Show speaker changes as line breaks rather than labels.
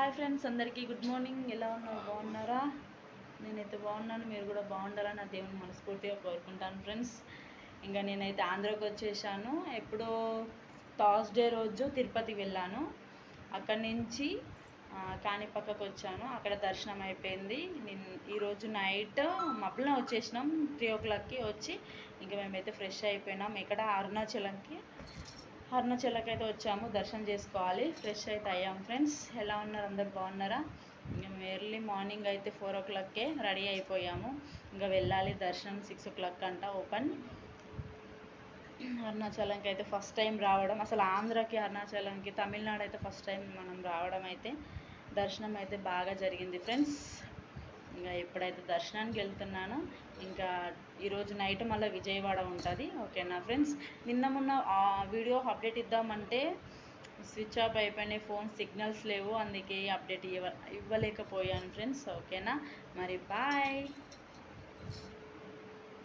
Hi friends అందరికీ good morning ఎలా ఉన్నారు? బాగున్నారా? నేనైతే బాగున్నాను. మీరు కూడా బాగుండాలని నా దేవుని మనస్ఫూర్తిగా కోరుకుంటాను ఫ్రెండ్స్ ఇంకా నేనైతే ఆంధ్రాకి వచ్చేసాను. ఎప్పుడో థర్స్డే రోజు తిరుపతి వెళ్ళాను. అక్కడి నుంచి కాణిపక్కకు వచ్చాను. అక్కడ దర్శనం అయిపోయింది. నేను ఈరోజు నైట్ మబ్బున వచ్చేసినాం. త్రీ ఓ క్లాక్కి వచ్చి ఇంకా మేమైతే ఫ్రెష్ అయిపోయినాం. ఇక్కడ అరుణాచలంకి. అరుణాచలకి అయితే వచ్చాము. దర్శనం చేసుకోవాలి. ఫ్రెష్ అయితే అయ్యాం ఫ్రెండ్స్. ఎలా ఉన్నారు? అందరు బాగున్నారా? మేము ఎర్లీ మార్నింగ్ అయితే ఫోర్ ఓ క్లాక్కే రెడీ అయిపోయాము. ఇంకా వెళ్ళాలి. దర్శనం సిక్స్ ఓ క్లాక్ అంట ఓపెన్ అరుణాచలంకి అయితే ఫస్ట్ టైం రావడం. అసలు ఆంధ్రాకి అరుణాచలంకి తమిళనాడు అయితే ఫస్ట్ టైం మనం రావడం అయితే దర్శనం అయితే బాగా జరిగింది ఫ్రెండ్స్. ఇంకా ఎప్పుడైతే దర్శనానికి వెళ్తున్నానో ఇంకా ఈరోజు నైట్ మళ్ళీ విజయవాడ ఉంటుంది. ఓకేనా ఫ్రెండ్స్? నిన్న మొన్న ఆ వీడియో అప్డేట్ ఇద్దామంటే స్విచ్ ఆఫ్ అయిపోయినాయి ఫోన్ సిగ్నల్స్ లేవు అందుకే అప్డేట్ ఇవ్వ ఇవ్వలేకపోయాను ఫ్రెండ్స్. ఓకేనా? మరి బాయ్!